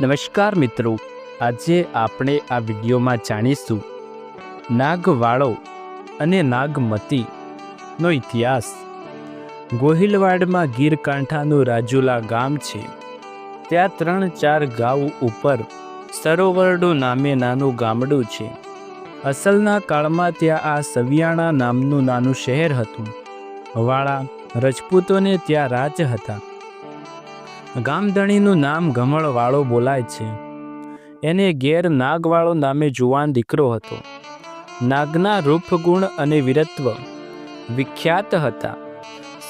નમસ્કાર મિત્રો, આજે આપણે આ વિડીયોમાં જાણીશું નાગવાળો અને નાગમતીનો ઇતિહાસ. ગોહિલવાડમાં ગીરકાંઠાનું રાજુલા ગામ છે. ત્યાં ત્રણ ચાર ગાઉ ઉપર સરોવરડું નામે નાનું ગામડું છે. અસલના કાળમાં ત્યાં આ સવિયાણા નામનું નાનું શહેર હતું. વાળા રજપૂતોને ત્યાં રાજ હતા. ગામધણીનું નામ ગમળવાળો બોલાય છે. એને ઘેર નાગવાળો નામે જુવાન દીકરો હતો. નાગના રૂપગુણ અને વીરત્વ વિખ્યાત હતા.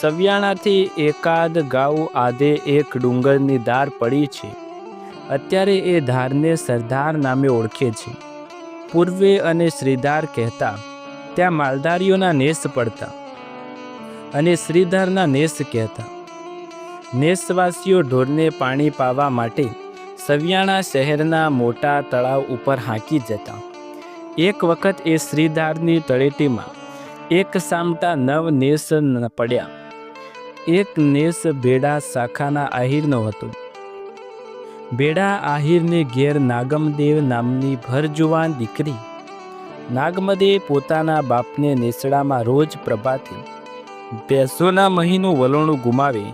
સવિયાણાથી એકાદ ગાઉ આધે એક ડુંગરની ધાર પડી છે. અત્યારે એ ધારને સરદાર નામે ઓળખે છે. પૂર્વે અને શ્રીધાર કહેતા, ત્યાં માલધારીઓના નેસ પડતા અને શ્રીધારના નેસ કહેતા. નેસવાસીઓ ઢોરને પાણી પાવા માટે સવિયાણા શહેરના મોટા તળાવ ઉપર હાંકી જતા. એક વખત એ શ્રીધારની તળેટીમાં એક સામટા નવ નેસ પડ્યા. એક નેસ ભેડા શાખાના આહિરનો હતો. ભેડા આહિરને ઘેર નાગમદેવ નામની ભરજુવાન દીકરી નાગમદેવ પોતાના બાપને નેસડામાં રોજ પ્રભાતે ભેંસોના મહીનું વલણું ગુમાવે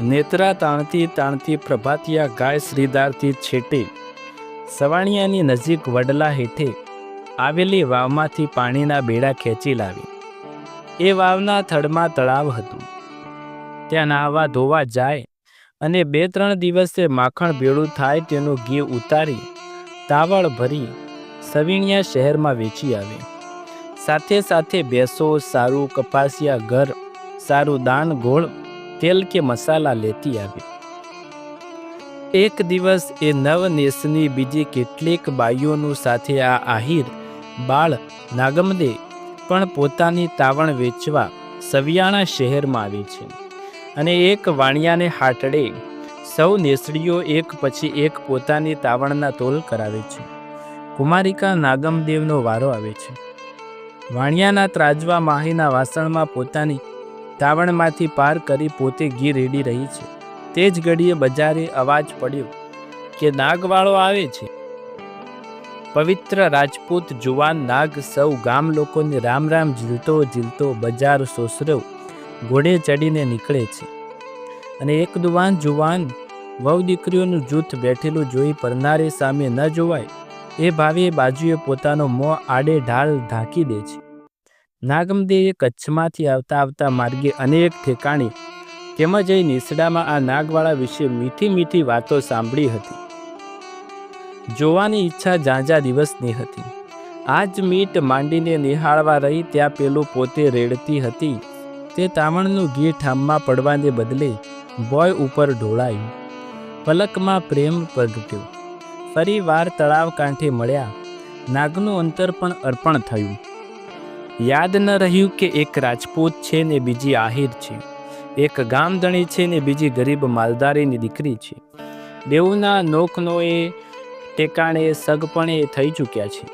નેત્રા તાણતી તાણતી પ્રભાતિયા ગાય શ્રીદારથી છેટે. સવાણિયાની નજીક વડલા હેઠે આવેલી વાવમાંથી પાણીના બેડા ખેંચી લાવી. એ વાવના થડમાં તળાવ હતું. ત્યાં નાહવા ધોવા જાય અને બે ત્રણ દિવસે માખણ ભેળું થાય તેનું ઘી ઉતારી તાવળ ભરી સવિણિયા શહેરમાં વેચી આવે. સાથે સાથે બેસો સારું કપાસિયા, ઘર, સારું દાન, ગોળ તેલ કે મસાલા લેતી આવી. એક દિવસ એ નવનેસની બીજી કેટલીક બાઈઓનું સાથે આ આહિર, બાળ નાગમદે પણ પોતાની તાવણ વેચવા સવિયાણા શહેરમાં આવી છે અને એક વાણિયાને હાટડે સૌ નેસડીઓ એક પછી એક પોતાની તાવણના તોલ કરાવે છે. કુમારિકા નાગમદેવનો વારો આવે છે. વાણિયાના ત્રાજવા માહીના વાસણમાં પોતાની તાવણમાંથી પાર કરી પોતે ઘી રેડી રહી છે. તે જ ઘડીએ બજારે અવાજ પડ્યો કે નાગવાળો આવે છે. પવિત્ર રાજપૂત જુવાન નાગ સૌ ગામ લોકોને રામ રામ ઝીલતો ઝીલતો બજાર સોસરવ ઘોડે ચડીને નીકળે છે. અને એક દુવાન જુવાન વહુ દીકરીઓનું જૂથ બેઠેલું જોઈ પરનારે સામે ન જોવાય એ ભાવે બાજુએ પોતાનો મોં આડે ઢાળ ઢાંકી દે છે. નાગમદેવે કચ્છમાંથી આવતા આવતા માર્ગે અનેક ઠેકાણે તેમજ એ નિસડામાં આ નાગવાળા વિશે મીઠી મીઠી વાતો સાંભળી હતી. જોવાની ઈચ્છા ઝાંઝા દિવસની હતી. આજ મીટ માંડીને નિહાળવા રહી ત્યાં પેલું પોતે રેડતી હતી. તે તાવણનું ઘી ઠામમાં પડવાને બદલે બોય ઉપર ઢોળાયું. પલકમાં પ્રેમ પ્રગટ્યો. ફરી વાર તળાવ કાંઠે મળ્યા. નાગનું અંતર પણ અર્પણ થયું. યાદ ન રહ્યું કે એક રાજપૂત છે ને બીજી આહિર છે. એક ગામધણી છે ને બીજી ગરીબ માલધારીની દીકરી છે. બેઉના એ ટેકાણે સગપણે થઈ ચૂક્યા છે.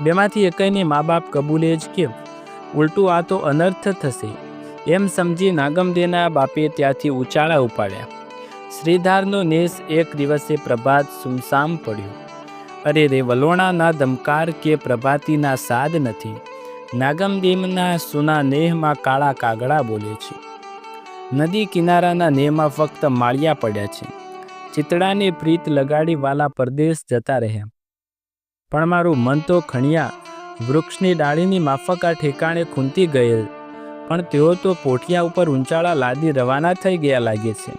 બેમાંથી એકઈને મા બાપ કબૂલે જ કેમ ઉલટું આ તો અનર્થ થશે. એમ સમજી નાગમદેના બાપે ત્યાંથી ઉચાળા ઉપાડ્યા. શ્રીધારનો નેસ એક દિવસે પ્રભાત સુમસામ પડ્યો. અરે રે વલોણાના દમકાર કે પ્રભાતીના સાદ નથી. નાગમદેવના સુના નેહમાં કાળા કાગડા બોલે છે. નદી કિનારાના નેહમાં ફક્ત માળિયા પડ્યા છે. ચિતડાને પ્રીત લગાડી વાલા પરદેશ જતા રહ્યા. પણ મારું મન તો ખણિયા, વૃક્ષની ડાળીની માફક આ ઠેકાણે ખૂંતી ગયેલ, પણ તેઓ તો પોઠિયા ઉપર ઊંચાળા લાદી રવાના થઈ ગયા લાગે છે.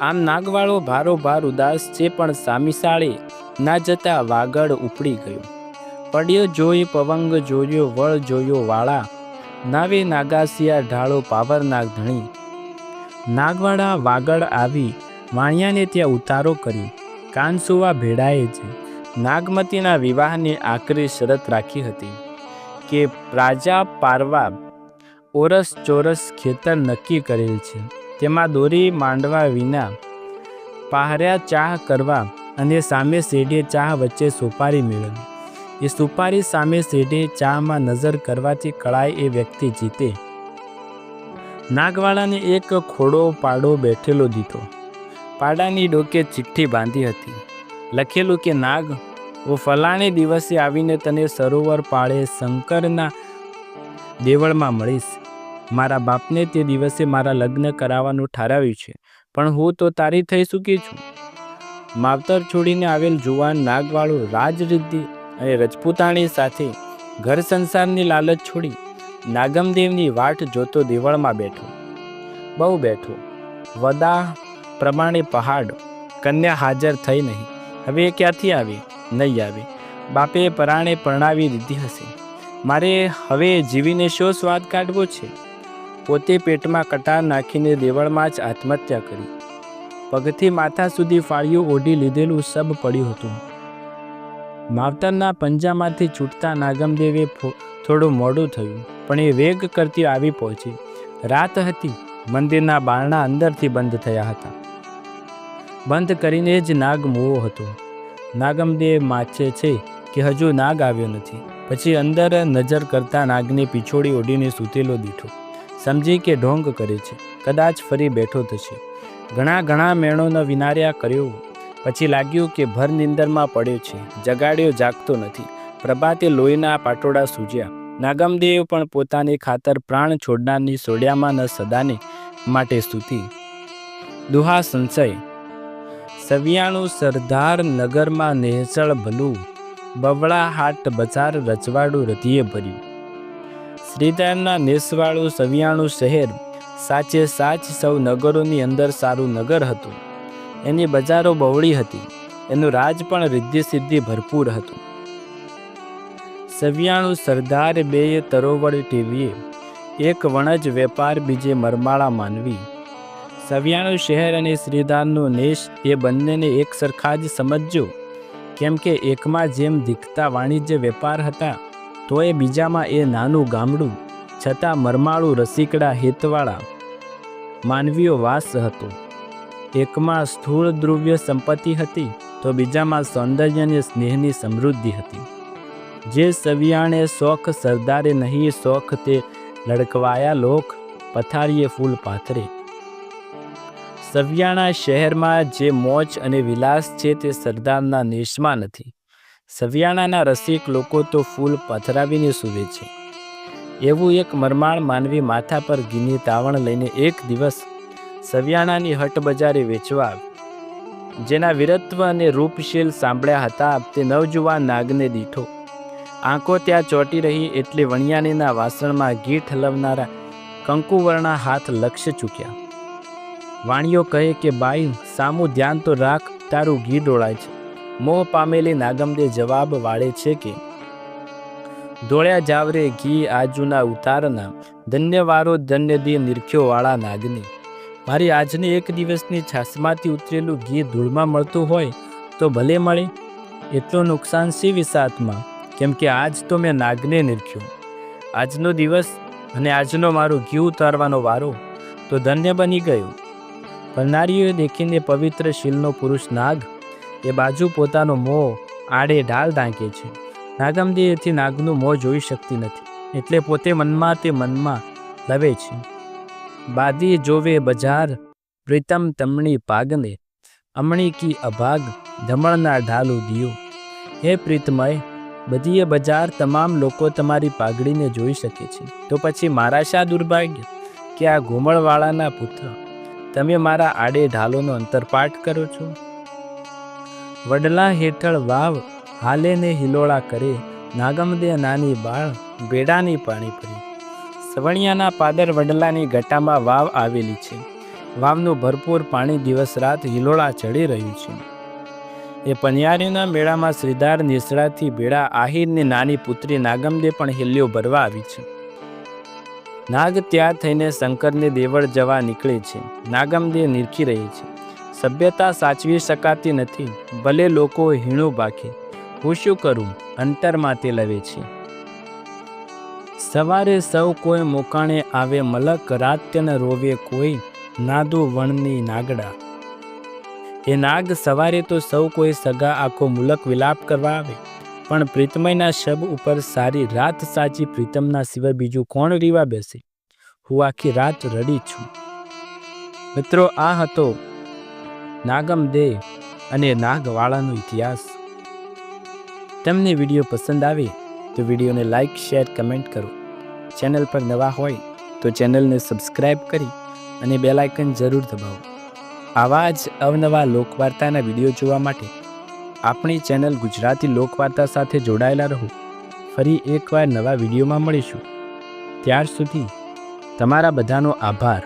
આમ નાગવાળો ભારો ભાર ઉદાસ છે પણ સામીસાળે ના જતા વાગડ ઉપડી ગયો. પડ્યો જોઈ પવંગ જોયો, વળ જોયો વાળા. નાવે નાગાસિયા ઢાળો પાવર નાગ ધણી. નાગવાડા વાગડ આવી, વાણિયાને ત્યાં ઉતારો કરી. કાનસુવા ભેડાએ છે નાગમતીના વિવાહની આકરી શરત રાખી હતી. કે પ્રાજા પારવા ઓરસ ચોરસ ખેતર નક્કી કરેલ છે. તેમાં દોરી માંડવા વિના પહાર્યા ચાહ કરવા અને સામે શેઢે ચાહ વચ્ચે સોપારી મેળવી. એ સુપારી સામે શેઢે ચામાં નજર કરવાથી કળાય એ વ્યક્તિ જીતે. નાગવાળાને એક ખોડો પાડો બેઠેલો દીધો. પાડાની ડોકે ચિઠ્ઠી બાંધી હતી. લખેલું કે, નાગ હું ફલાણે દિવસે આવીને તને સરોવર પાળે શંકરના દેવળમાં મળીશ. મારા બાપને તે દિવસે મારા લગ્ન કરાવવાનું ઠરાવ્યું છે, પણ હું તો તારી થઈ ચૂકી છું. માવતર છોડીને આવેલ જુવાન નાગવાળું રાજરિદ્ધિ અને રજપૂતાણી સાથે ઘર સંસારની લાલચ છોડી નાગમદેવની વાટ જોતો દેવળમાં બેઠો. બહુ બેઠો. વદા પ્રમાણે પહાડ. કન્યા હાજર થઈ નહીં. હવે એ ક્યાંથી આવી? નહીં આવી. બાપે પરાણે પરણાવી દીધી હશે. મારે હવે જીવીને શો સ્વાદ કાઢવો છે? પોતે પેટમાં કટાર નાખીને દેવળમાં જ આત્મહત્યા કરી. પગથી માથા સુધી ફાળિયું ઓઢી લીધેલું સબ પડ્યું હતું. માવતરના પંજામાંથી છૂટતા નાગમદેવે થોડું મોડું થયું, પણ એ વેગ કરતી આવી પહોંચી. રાત હતી, મંદિરના બારણા અંદરથી બંધ થયા હતા. બંધ કરીને જ નાગ મૂવો હતો. નાગમદેવ માચે છે કે હજુ નાગ આવ્યો નથી. પછી અંદર નજર કરતા નાગને પીછોડી ઓઢીને સૂતેલો દીઠો. સમજી કે ઢોંગ કરે છે. કદાચ ફરી બેઠો થશે. ઘણા ઘણા મેણોનો વિનાર્યા કર્યો પછી લાગ્યું કે ભર નિંદરમાં પડ્યો છે, જગાડ્યો જાગતો નથી. પ્રભાતે લોહીના પાટોડા સૂજ્યા. નાગમદેવ પણ પોતાની ખાતર પ્રાણ છોડનારની સોડિયામાં ન સદાને માટે સ્તુતિ દુહા સંશય. સવિયાણું સરદાર નગરમાં નેહસળ ભલું, બવળા હાટ બજાર રચવાડું રતિએ ભર્યું. શ્રીધરના નેસવાળું સવિયાણું શહેર, સાચે સાચ સૌ નગરોની અંદર સારું નગર હતું. એની બજારો બહોળી હતી. એનું રાજ પણ રિદ્ધિ સિદ્ધિ ભરપૂર હતું. સવિયાણું સરદાર બેય તરોવર ટીવીએ એક વણજ વેપાર બીજે મરમાળા માનવી. સવિયાણું શહેર અને શ્રીધારનું નેશ એ બંનેને એક સરખા જ સમજજો. કેમ કે એકમાં જેમ દીખતા વાણિજ્ય વેપાર હતા તો એ બીજામાં એ નાનું ગામડું, છતાં મરમાળું રસીકડા હેતવાળા માનવીઓ વાસ હતો. એકમાં સ્થૂળ દ્રવ્ય સંપત્તિ હતી, તો બીજામાં સૌંદર્ય અને સ્નેહની સમૃદ્ધિ હતી. જે સવિયાણે શોખ સરદારે નહીં, શોખ તે લડકવાયા લોક પથારીએ ફૂલ પાથરે. સવિયાણા શહેરમાં જે મોજ અને વિલાસ છે તે સરદારના નેશમાં નથી. સવિયાણાના રસિક લોકો તો ફૂલ પથરાવીને સૂવે છે. એવું એક મરમાળ માનવી માથા પર ઘીની તાવણ લઈને એક દિવસ સવિયાણાની હટ બજારે વેચવા જેના વીરત્વ અને રૂપશીલ સાંભળ્યા હતા તે નવજુવાન નાગને દીઠો. આંખો ત્યાં ચોંટી રહી એટલે વણિયાણીના વાસણમાં ઘી ઠલવનારા કંકુવર્ણા હાથ લક્ષ્ય ચૂક્યા. વાણીઓ કહે કે, બાઈ, સામું ધ્યાન તો રાખ, તારું ઘી ડોળાય છે. મોહ પામેલી નાગમદે જવાબ વાળે છે કે, ધોળ્યા જાવરે ઘી આજુના ઉતારના, ધન્યવારો ધન્યદી નિરખ્યો વાળા નાગની. મારી આજની એક દિવસની છાસમાંથી ઉતરેલું ઘી ધૂળમાં મળતું હોય તો ભલે મળે. એટલું નુકસાન શી વિસાતમાં કેમ કે આજ તો મેં નાગને નિરખ્યો. આજનો દિવસ અને આજનો મારો ઘી ઉતારવાનો વારો તો ધન્ય બની ગયો. કરનારીઓએ દેખીને પવિત્ર શીલનો પુરુષ નાગ એ બાજુ પોતાનો મોં આડે ઢાલ ઢાંકે છે. નાગમદેવથી નાગનું મોં જોઈ શકતી નથી. એટલે પોતે મનમાં તે મનમાં લવે છે. બાદી જોવે બજાર પ્રીતમ તમણી પાગને અમણી કી અભાગ ધમણના ઢાલુ દિયો હે પ્રીતમય બધીએ બજાર તમામ લોકો તમારી પાઘડીને જોઈ શકે છે તો પછી મારા શા દુર્ભાગ્ય કે આ ઘૂમળવાળાના પુત્ર તમે મારા આડે ઢાલોનો અંતરપાઠ કરો છો વડલા હેઠળ વાવ હાલે ને હિલોળા કરે નાગમદે નાની બાળ બેડાની પાણી પરી સવણિયાના પાદર વડલાની ગટામાં વાવ આવેલી છે. વાવનું ભરપૂર પાણી દિવસ રાત હિલોળા ચડી રહ્યું છે. એ પનિયારીના મેળામાં શ્રીધાર નિસળાથી ભેળા આહિરની નાની પુત્રી નાગમદે પણ હિલ્યો ભરવા આવી છે. નાગ ત્યાં થઈને શંકરને દેવળ જવા નીકળે છે. નાગમદે નિરખી રહી છે. સભ્યતા સાચવી શકાતી નથી. ભલે લોકો હીણું બાકે હું શું કરું? અંતરમાં તે લવે છે. સવારે સૌ કોઈ મોકાણે આવે મલક, રાત્યને રોવે કોઈ નાદુ વણની નાગડા. એ નાગ સવારે તો સૌ કોઈ સગા આખો મુલક વિલાપ કરવા આવે. પણ પ્રીતમયના શબ ઉપર સારી રાત સાચી પ્રીતમના સિવાય બીજું કોણ રીવા બેસે? હું આખી રાત રડી છું. મિત્રો, આ હતો નાગમ દે અને નાગવાળાનો ઇતિહાસ. તમને વીડિયો પસંદ આવે તો વિડીયોને લાઈક, શેર, કમેન્ટ કરો. ચેનલ પર નવા હોય તો ચેનલને સબસ્ક્રાઈબ કરી અને બેલ આઇકન જરૂર દબાવો. આવા જ અવનવા લોકવાર્તાના વીડિયો જોવા માટે આપણી ચેનલ ગુજરાતી લોકવાર્તા સાથે જોડાયેલા રહો. ફરી એકવાર નવા વિડીયોમાં મળીશું. ત્યાર સુધી તમારા બધાનો આભાર.